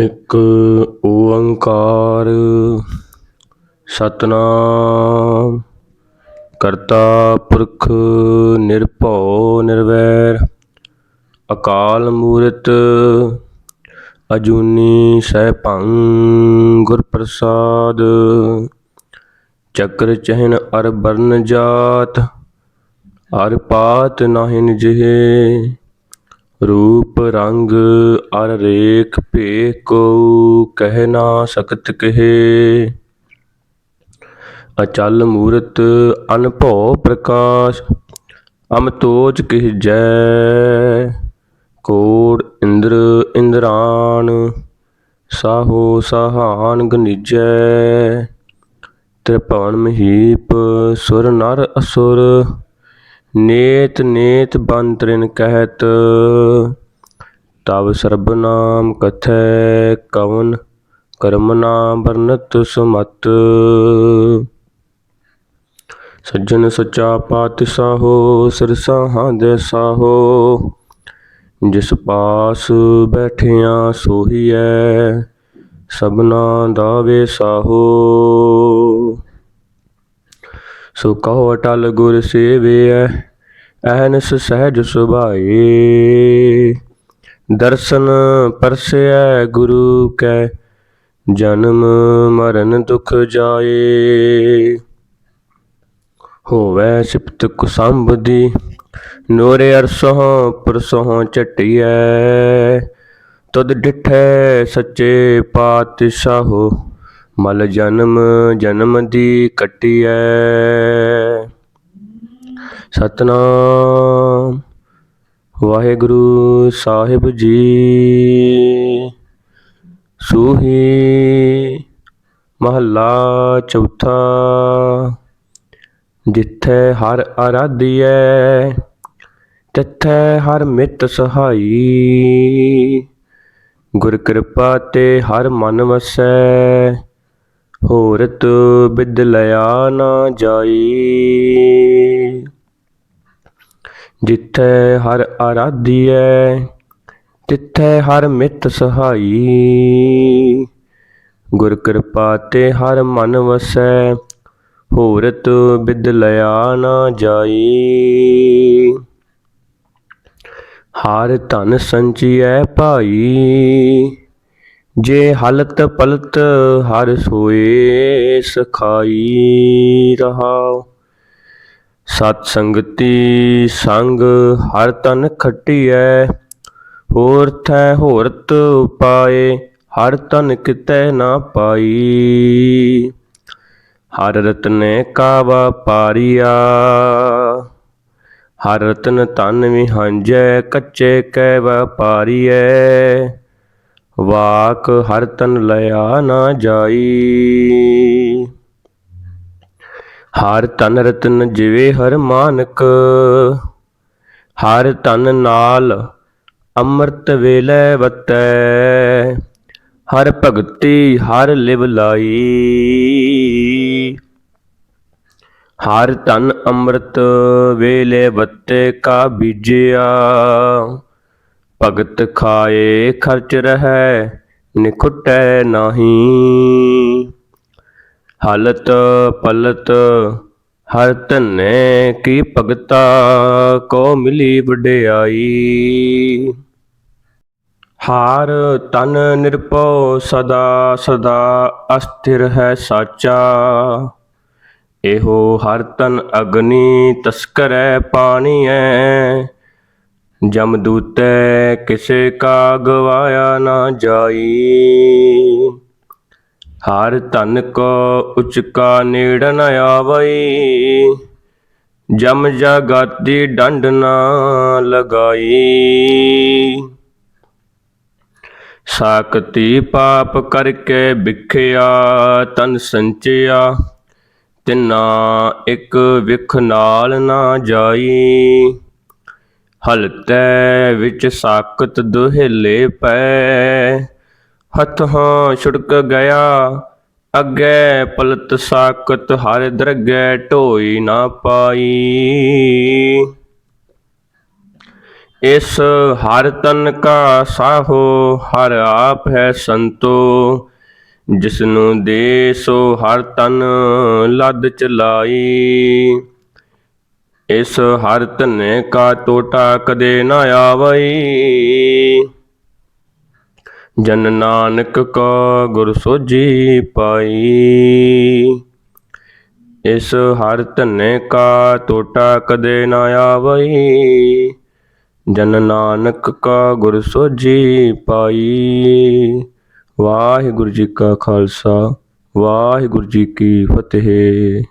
ਇੱਕ ਓੰਕਾਰ ਸਤਨਾਮ, ਕਰਤਾ ਪੁਰਖ ਨਿਰਭਉ ਨਿਰਵੈਰ, ਅਕਾਲ ਮੂਰਤ ਅਜੂਨੀ ਸੈਭੰ ਗੁਰ ਪ੍ਰਸਾਦ ਚੱਕਰ ਚਹਿਨ ਅਰ ਬਰਨ ਜਾਤ, ਅਰ ਪਾਤ ਨਾਹਿ ਨਿਜਹੇ। ਰੂਪ ਰੰਗ ਅਰ ਰੇਖ ਭੇ ਕੋ ਕਹਿ ਨਾ ਸਕਤ ਕਹੇ। ਅਚਲ ਮੂਰਤ ਅਨਭਉ ਪ੍ਰਕਾਸ਼ ਅਮਤੋਜ ਕਿਹ ਜੈ। ਕੋੜ ਇੰਦਰ ਇੰਦਰਾਨ, ਸਾਹੋ ਸਾਹਾਨ ਗਨਿਜੈ। ਤ੍ਰਿਭਵਨ ਮਹੀਪ ਸੁਰ ਨਰ ਅਸੁਰ ਨੇਤ ਨੇਤ ਬੰਤਰਿਨ ਕਹਿਤ, ਤਵ ਸਰਬ ਨਾਮ ਕਥੈ ਕਵਨ, ਕਰਮ ਨਾਮ ਵਰਨਤ ਸੁਮਤ। ਸੱਜਣ ਸੱਚਾ ਪਾਤਸ਼ਾਹੋ ਸਿਰਸਾਹਾਂ ਦੇ ਸਾਹੋ, ਜਿਸ ਪਾਸ ਬੈਠਿਆ ਸੋਹੀਐ, ਸਭਨਾ ਦਾ ਵੇ ਸਾਹੋ। ਸੋ ਕਹੋ ਅਟਲ ਗੁਰ ਸੇਵਿਐ, ਐਨਸ ਸਹਿਜ ਸੁਭਾਏ। ਦਰਸ਼ਨ ਪਰਸੈ ਗੁਰੂ ਕੈ, ਜਨਮ ਮਰਨ ਦੁਖ ਜਾਏ। ਹੋਵੈ ਸਿਪਤ ਕੁਸੰਭ ਦੀ ਨੋਰੇ ਅਰਸੋਂ ਪੁਰਸੋਂ ਝਟਿਐ। ਤੁਧ ਡਿਠੈ ਸੱਚੇ ਪਾਤਸ਼ਾਹੋ ਮਲ ਜਨਮ ਜਨਮ ਦੀ ਕਟਿਐ। ਸਤਨਾਮ। ਵਾਹਿਗੁਰੂ ਸਾਹਿਬ ਜੀ। ਸੂਹੀ ਮਹੱਲਾ ਚੌਥਾ। ਜਿੱਥੈ ਹਰ ਆਰਾਧੀਐ, ਤਿੱਥੈ ਹਰ ਮਿੱਤ ਸਹਾਈ। ਗੁਰ ਕਿਰਪਾ ਤੇ ਹਰ ਮਨ ਵਸੈ। ਹੋਰਤ ਬਿਦਲਿਆ ਨਾ ਜਾਈ। ਜਿੱਥੈ ਹਰ ਆਰਾਧੀਐ, ਤਿੱਥੈ ਹਰ ਮਿੱਤ ਸਹਾਈ। ਗੁਰ ਕਿਰਪਾ ਤੇ ਹਰ ਮਨ ਵਸੈ ਹੋਰਤ ਬਿਦਲਿਆ ਨਾ ਜਾਈ। ਹਰ ਧਨ ਸੰਚੀਐ ਭਾਈ। ਜੇ ਹਲਤ ਪਲਤ ਹਰ ਸੋਏ ਸਖਾਈ ਰਹਾ ਸਤ ਸੰਗਤੀ ਸੰਗ ਹਰ ਤਨ ਖਟੀਐ, ਹੋਰ ਥੈ ਹੋਰਤ ਉਪਾਏ, ਹਰ ਤਨ ਕਿਤੈ ਨਾ ਪਾਈ। ਹਰ ਰਤਨੇ ਕਾ ਵਪਾਰੀਆ ਹਰ ਰਤਨ ਤਨ ਵਿਹੰਜੈ, ਕੱਚੇ ਕੈ ਵਪਾਰੀਐ ਵਾਕ ਹਰ ਤਨ ਲਿਆ ਨਾ ਜਾਈ। ਹਰ ਤਨ ਰਤਨ ਜਿਵੇ ਹਰ ਮਾਨਕ। ਹਰ ਤਨ ਨਾਲ ਅੰਮ੍ਰਿਤ ਵੇਲੇ ਵਤੈ। ਹਰ ਭਗਤੀ ਹਰ ਲਿਵ ਲਾਈ। ਹਰ ਤਨ ਅੰਮ੍ਰਿਤ ਵੇਲੇ ਵਤੇ ਕਾ ਬੀਜਿਆ। ਭਗਤ ਖਾਏ ਖਰਚ ਰਹੈ ਨਿਖੁਟੈ ਨਾਹੀ। ਹਾਲਤ ਪਲਤ, ਹਰ ਧਨੇ ਕੀ ਭਗਤਾ ਕੋ ਮਿਲੀ ਵਡਿਆਈ। ਹਾਰ ਤਨ ਨਿਰਭਉ ਸਦਾ ਸਦਾ ਅਸਥਿਰ ਹੈ ਸਾਚਾ। ਇਹੋ ਹਰ ਤਨ ਅਗਨੀ, ਤਸਕਰੈ ਪਾਣੀਐ। ਜਮਦੂਤੈ ਕਿਸੇ ਕਾ ਗਵਾਇਆ ਨਾ ਜਾਈ। ਹਰ ਧਨ ਕੋ ਉਚਕਾ ਨੇੜ ਨ ਆਵਈ। ਜਮ ਜਗਾਤੀ ਡੰਡ ਨਾ ਲਗਾਈ। ਸਾਕਤੀ ਪਾਪ ਕਰਕੇ ਵਿਖਿਆ, ਤਨ ਸੰਚਿਆ, ਤਿਨਾ ਇੱਕ ਵਿਖ ਨਾਲ ਨਾ ਜਾਈ। ਹਲਤੈ ਵਿੱਚ ਸਾਕਤ ਦੁਹੇਲੇ ਪੈ। ਹੱਥਾਂ ਛੁੜਕ ਗਿਆ, ਅੱਗੇ ਪਲਤ ਸਾਕਤ ਹਰ ਦਰਗਹਿ ਢੋਈ ਨਾ ਪਾਈ। ਇਸ ਹਰ ਤਨ ਕਾ ਸਾਹੋ, ਹਰ ਆਪ ਹੈ ਸੰਤੋ। ਜਿਸਨੂੰ ਦੇ ਸੋ ਹਰ ਤਨ ਲੱਦ ਚਲਾਈ। ਇਸ ਹਰ ਧਨੇ ਕਾ ਟੋਟਾ ਕਦੇ ਨਾ ਆਵਈ। ਜਨ ਨਾਨਕ ਕਾ ਗੁਰ ਸੋਜੀ ਪਾਈ। ਇਸ ਹਰ ਧਨੇ ਕਾ ਟੋਟਾ ਕਦੇ ਨਾ ਆਵਈ। ਜਨ ਨਾਨਕ ਕਾ ਗੁਰ ਸੋਜੀ ਪਾਈ। ਵਾਹਿਗੁਰੂ ਜੀ ਕਾ ਖਾਲਸਾ, ਵਾਹਿਗੁਰੂ ਜੀ ਕੀ ਫਤਿਹ।